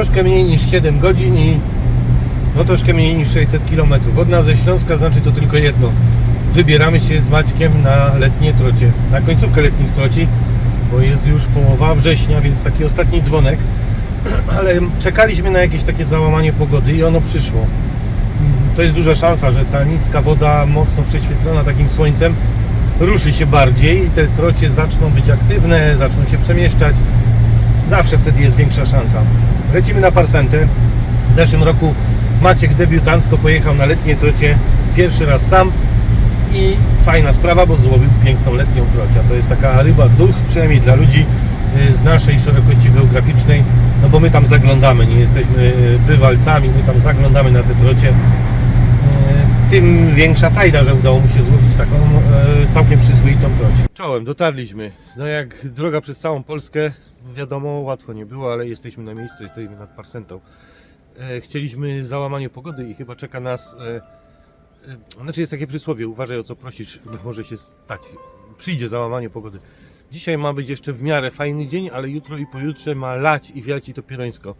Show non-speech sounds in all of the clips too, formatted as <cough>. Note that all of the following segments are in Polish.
troszkę mniej niż 7 godzin i no troszkę mniej niż 600 km. Od nas ze Śląska znaczy to tylko jedno. Wybieramy się z Maćkiem na letnie trocie, na końcówkę letnich troci, bo jest już połowa września, więc taki ostatni dzwonek. <clears throat> Ale czekaliśmy na jakieś takie załamanie pogody i ono przyszło. To jest duża szansa, że ta niska woda, mocno prześwietlona takim słońcem, ruszy się bardziej i te trocie zaczną być aktywne, zaczną się przemieszczać. Zawsze wtedy jest większa szansa. Lecimy na Parsentę. W zeszłym roku Maciek debiutancko pojechał na letnie trocie pierwszy raz sam i fajna sprawa, bo złowił piękną letnią trocia. To jest taka ryba duch, przynajmniej dla ludzi y, z naszej szerokości geograficznej, no bo my tam zaglądamy, nie jesteśmy y, bywalcami, my tam zaglądamy na te trocie. Y, Tym większa frajda, że udało mu się złowić taką całkiem przyzwoitą trocie. Czołem, dotarliśmy. No jak droga przez całą Polskę, wiadomo, łatwo nie było, ale jesteśmy na miejscu, jesteśmy nad Parsentą. E, Chcieliśmy załamanie pogody i chyba czeka nas e, E, Znaczy jest takie przysłowie, uważaj o co prosisz, może się stać. Przyjdzie załamanie pogody. Dzisiaj ma być jeszcze w miarę fajny dzień, ale jutro i pojutrze ma lać i wiać i to pierońsko.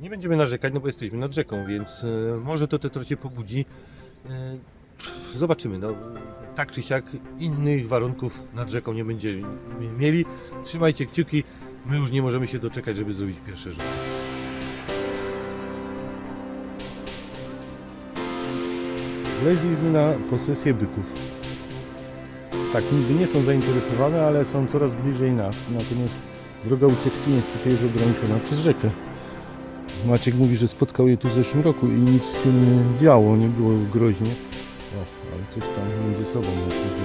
Nie będziemy narzekać, no bo jesteśmy nad rzeką, więc może to te trocie pobudzi. Zobaczymy, no tak czy siak innych warunków nad rzeką nie będziemy mieli. Trzymajcie kciuki, my już nie możemy się doczekać, żeby zrobić pierwsze rzut. Wleźliśmy na posesję byków. Tak, niby nie są zainteresowane, ale są coraz bliżej nas. Natomiast droga ucieczki niestety jest ograniczona przez rzekę. Maciek mówi, że spotkał je tu w zeszłym roku i nic się nie działo, nie było groźnie. O, ale coś tam między sobą jakąś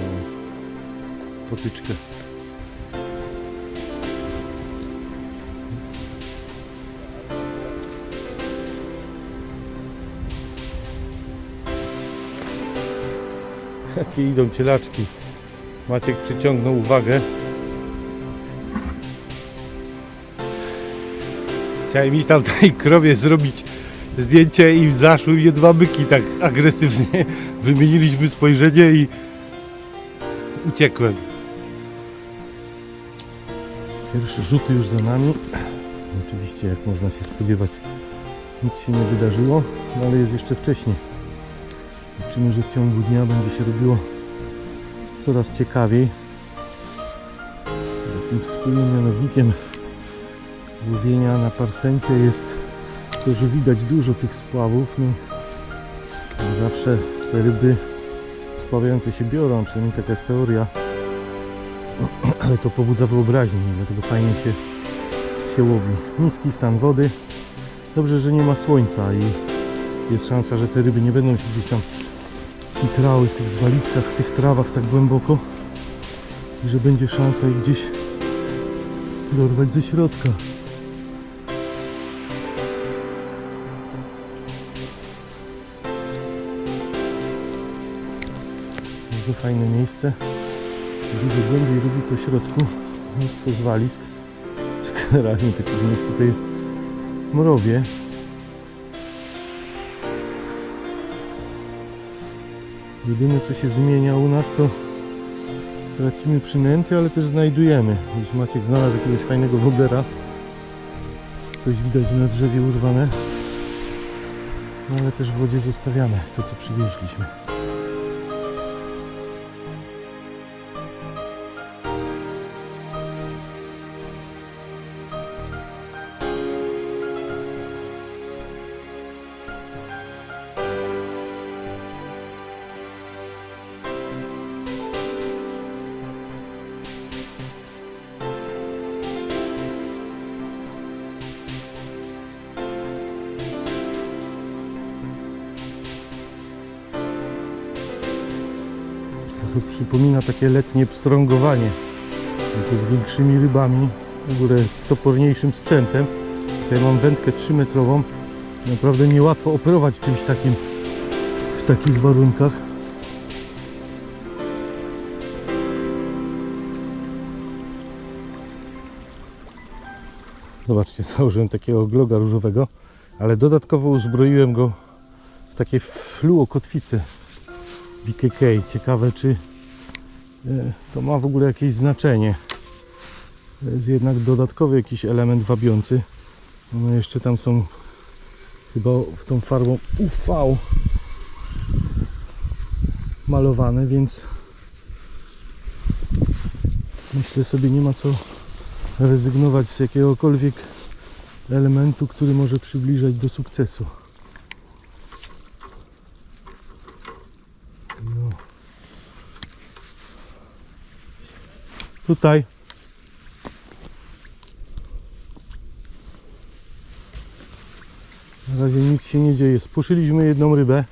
potyczkę. Jakie idą cielaczki. Maciek przyciągnął uwagę. Chciałem iść tam tej krowie zrobić zdjęcie i zaszły mnie dwa byki tak agresywnie. <laughs> Wymieniliśmy spojrzenie i uciekłem. Pierwsze rzuty już za nami. Oczywiście, jak można się spodziewać, nic się nie wydarzyło, no ale jest jeszcze wcześniej. Liczymy, że w ciągu dnia będzie się robiło coraz ciekawiej. Takim wspólnym mianownikiem łowienia na parsencie jest to, że widać dużo tych spławów. No, zawsze te ryby spławiające się biorą, przynajmniej taka jest teoria. Ale to pobudza wyobraźnię, dlatego fajnie się, się łowi. Niski stan wody. Dobrze, że nie ma słońca i jest szansa, że te ryby nie będą się gdzieś tam kitrały w tych zwaliskach, w tych trawach tak głęboko że będzie szansa ich gdzieś dorwać ze środka. Bardzo fajne miejsce. Dużo głębiej robi po środku. Mnóstwo zwalisk. Generalnie takich miejsc tutaj jest mrowie. Jedyne co się zmienia u nas to tracimy przynęty, ale też znajdujemy. Gdzieś Maciek znalazł jakiegoś fajnego woblera. Coś widać na drzewie urwane. No ale też w wodzie zostawiamy to co przywieźliśmy. Trochę przypomina takie letnie pstrągowanie. Z większymi rybami, w ogóle z toporniejszym sprzętem. Tutaj mam wędkę 3 metrową. Naprawdę niełatwo operować czymś takim w takich warunkach. Zobaczcie, <laughs> założyłem takiego gloga różowego, ale dodatkowo uzbroiłem go w takie fluokotwice BKK. Ciekawe, czy e, to ma w ogóle jakieś znaczenie. To jest jednak dodatkowy jakiś element wabiący. One jeszcze tam są chyba w tą farbą UV malowane, więc myślę sobie nie ma co rezygnować z jakiegokolwiek elementu, który może przybliżać do sukcesu. Tutaj Na razie nic się nie dzieje. Spuszyliśmy jedną rybę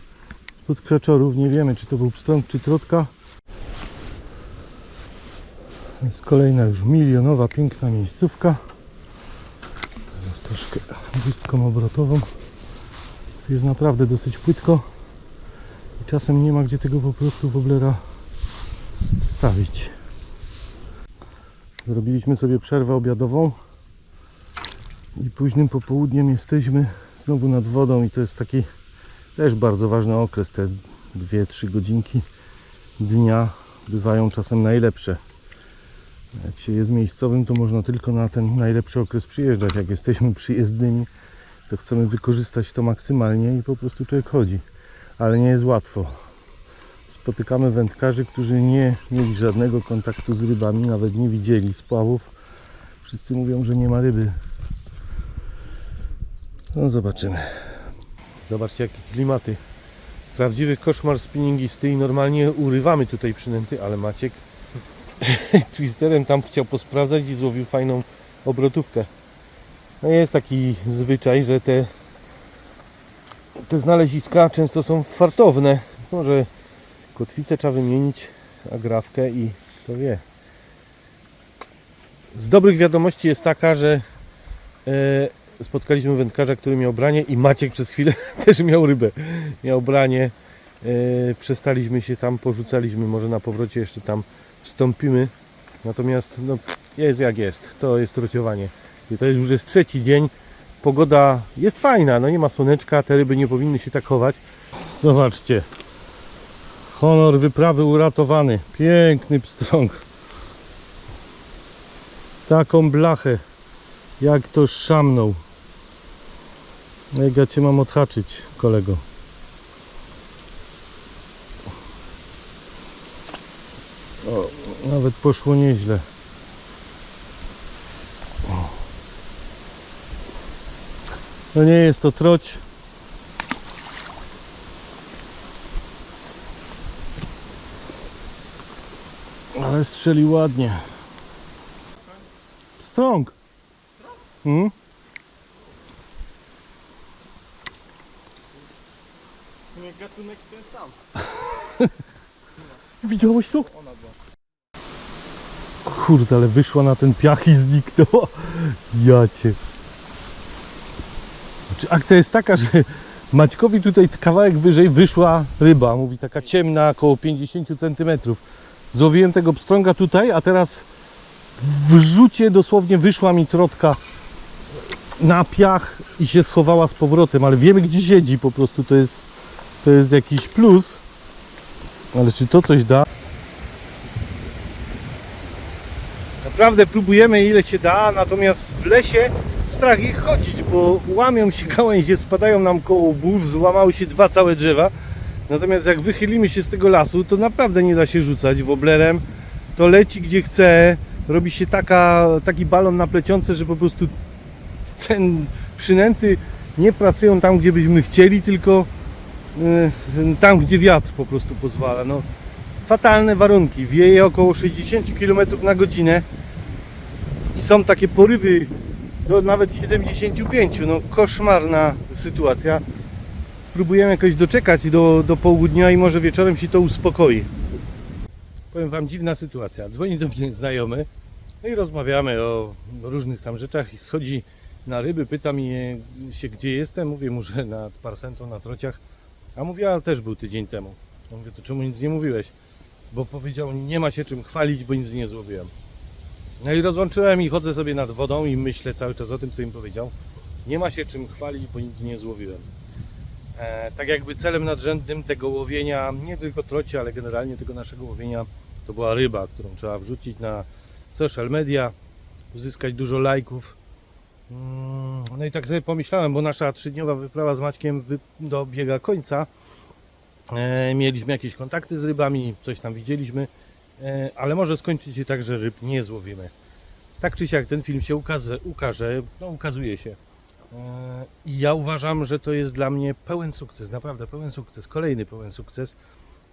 pod krzaczorów. Nie wiemy, czy to był pstrąg, czy trotka. Jest kolejna już milionowa, piękna miejscówka. Teraz troszkę gwizdką obrotową. Tu jest naprawdę dosyć płytko. I czasem nie ma gdzie tego po prostu woblera wstawić. Zrobiliśmy sobie przerwę obiadową i późnym popołudniem jesteśmy znowu nad wodą i to jest taki też bardzo ważny okres. Te 2-3 godzinki dnia bywają czasem najlepsze. Jak się jest miejscowym, to można tylko na ten najlepszy okres przyjeżdżać. Jak jesteśmy przyjezdnymi, to chcemy wykorzystać to maksymalnie i po prostu człowiek chodzi. Ale nie jest łatwo. Spotykamy wędkarzy, którzy nie mieli żadnego kontaktu z rybami, nawet nie widzieli spławów. Wszyscy mówią, że nie ma ryby. No zobaczymy. Zobaczcie jakie klimaty. Prawdziwy koszmar spinningisty i normalnie urywamy tutaj przynęty, ale Maciek <laughs> twisterem tam chciał posprawdzać i złowił fajną obrotówkę. No jest taki zwyczaj, że te te znaleziska często są fartowne. Może kotwicę trzeba wymienić, agrafkę i to wie. Z dobrych wiadomości jest taka, że e, spotkaliśmy wędkarza, który miał branie i Maciek przez chwilę <laughs> też miał rybę. Miał branie. E, przestaliśmy się tam, porzucaliśmy. Może na powrocie jeszcze tam wstąpimy. Natomiast no, jest jak jest. To jest trociowanie. I to jest już jest trzeci dzień. Pogoda jest fajna, no nie ma słoneczka, te ryby nie powinny się tak chować. Zobaczcie. Honor wyprawy uratowany. Piękny pstrąg. Taką blachę. Jak to szamnął. Jak ja cię mam odhaczyć, kolego. O, nawet poszło nieźle. No nie jest to troć. Ale strzeli ładnie. Strong. Hmm? Nie gatunek ten sam. Widziałeś to? Kurde, ale wyszła na ten piach i zniknęła. Ja cię. Znaczy, akcja jest taka, że Maćkowi tutaj kawałek wyżej wyszła ryba. Mówi taka ciemna, około 50 cm. Złowiłem tego pstrąga tutaj, a teraz w rzucie dosłownie wyszła mi trotka na piach i się schowała z powrotem, ale wiemy gdzie siedzi po prostu, to jest, to jest jakiś plus. Ale czy to coś da? Naprawdę próbujemy ile się da, natomiast w lesie strach ich chodzić, bo łamią się gałęzie, spadają nam koło burz, złamały się dwa całe drzewa. Natomiast jak wychylimy się z tego lasu, to naprawdę nie da się rzucać woblerem. To leci gdzie chce, robi się taka, taki balon napleciący, że po prostu ten przynęty nie pracują tam, gdzie byśmy chcieli, tylko y, tam, gdzie wiatr po prostu pozwala. No, fatalne warunki. Wieje około 60 km na godzinę i są takie porywy do nawet 75. No, koszmarna sytuacja. Spróbujemy jakoś doczekać do, do południa i może wieczorem się to uspokoi. Powiem Wam, dziwna sytuacja. Dzwoni do mnie znajomy no i rozmawiamy o różnych tam rzeczach i schodzi na ryby, pyta mnie się gdzie jestem, mówię mu, że nad Parsentą, na Trociach, a mówię, ale też był tydzień temu. Mówię, to czemu nic nie mówiłeś? Bo powiedział, nie ma się czym chwalić, bo nic nie złowiłem. No i rozłączyłem i chodzę sobie nad wodą i myślę cały czas o tym, co im powiedział. Nie ma się czym chwalić, bo nic nie złowiłem. E, tak jakby celem nadrzędnym tego łowienia, nie tylko troci, ale generalnie tego naszego łowienia, to była ryba, którą trzeba wrzucić na social media, uzyskać dużo lajków, Mm, No i tak sobie pomyślałem, bo nasza trzydniowa wyprawa z Maćkiem dobiega końca. E, mieliśmy jakieś kontakty z rybami, coś tam widzieliśmy, e, ale może skończyć się tak, że ryb nie złowimy. Tak czy siak ten film się ukaże, ukaże no ukazuje się. E, I ja uważam, że to jest dla mnie pełen sukces, naprawdę pełen sukces, kolejny pełen sukces.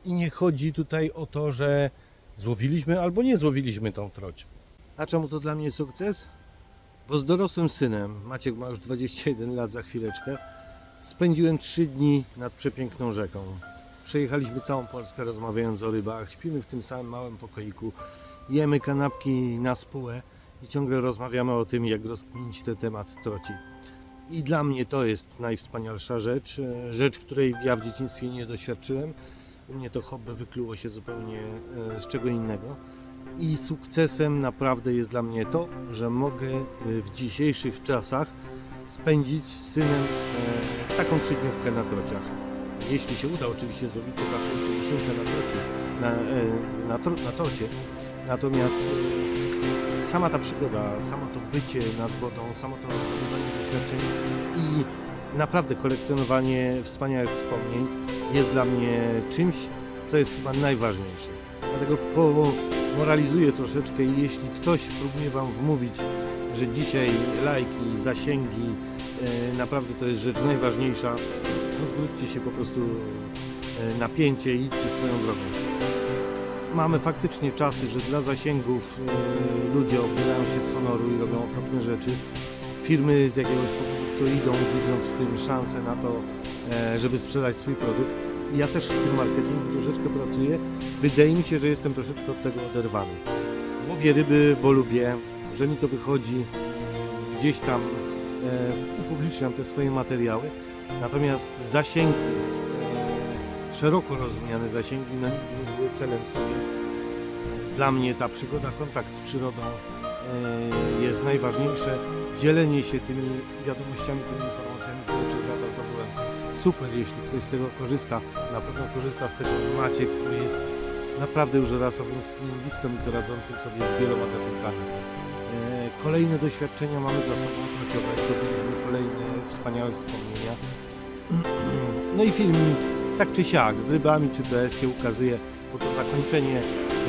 I nie chodzi tutaj o to, że złowiliśmy albo nie złowiliśmy tą troć. A czemu to dla mnie sukces? Bo z dorosłym synem, Maciek ma już 21 lat za chwileczkę, spędziłem 3 dni nad przepiękną rzeką. Przejechaliśmy całą Polskę rozmawiając o rybach, śpimy w tym samym małym pokoiku, jemy kanapki na spółę i ciągle rozmawiamy o tym, jak rozkminić ten temat troci. I dla mnie to jest najwspanialsza rzecz, e, rzecz, której ja w dzieciństwie nie doświadczyłem. U mnie to hobby wykluło się zupełnie e, z czego innego. I sukcesem naprawdę jest dla mnie to, że mogę e, w dzisiejszych czasach spędzić z synem taką trzydniówkę na trociach. Jeśli się uda oczywiście złowić, to zawsze jest to na trocie, na, na, na trocie. Natomiast sama ta przygoda, samo to bycie nad wodą, samo to zdobywanie doświadczeń i naprawdę kolekcjonowanie wspaniałych wspomnień jest dla mnie czymś, co jest chyba najważniejsze. Dlatego moralizuję troszeczkę i jeśli ktoś próbuje Wam wmówić, że dzisiaj lajki, zasięgi, e, naprawdę to jest rzecz najważniejsza, odwróćcie się po prostu e, napięcie i idźcie swoją drogą. Mamy faktycznie czasy, że dla zasięgów e, ludzie obdzielają się z honoru i robią okropne rzeczy. Firmy z jakiegoś powodu w to idą, widząc w tym szansę na to, e, żeby sprzedać swój produkt. Ja też w tym marketingu troszeczkę pracuję. Wydaje mi się, że jestem troszeczkę od tego oderwany. Łowię ryby, bo lubię, że mi to wychodzi. Gdzieś tam e, upubliczniam te swoje materiały. Natomiast zasięgi, szeroko rozumiane zasięgi, no, nigdy były celem sobie. Dla mnie ta przygoda, kontakt z przyrodą e, jest najważniejsze. Dzielenie się tymi wiadomościami, tymi informacjami, które przez lata zdobyłem. Super, jeśli ktoś z tego korzysta. Na pewno korzysta z tego Maciek, który jest naprawdę już rasowym spinningistą i to radzącym sobie z wieloma gatunkami. E, Kolejne doświadczenia mamy za sobą trociowe, zdobyliśmy kolejne wspaniałe wspomnienia. <clears throat> No i film tak czy siak z rybami czy bez się ukazuje, bo to zakończenie,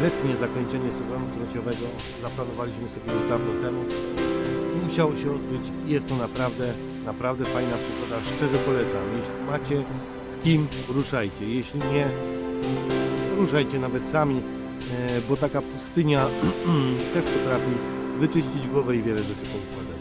letnie zakończenie sezonu trociowego zaplanowaliśmy sobie już dawno temu. Musiało się odbyć jest to naprawdę, naprawdę fajna przygoda. Szczerze polecam. Jeśli macie z kim, ruszajcie. Jeśli nie, ruszajcie nawet sami, e, bo taka pustynia <clears throat> też potrafi wyczyścić głowę i wiele rzeczy poukładać.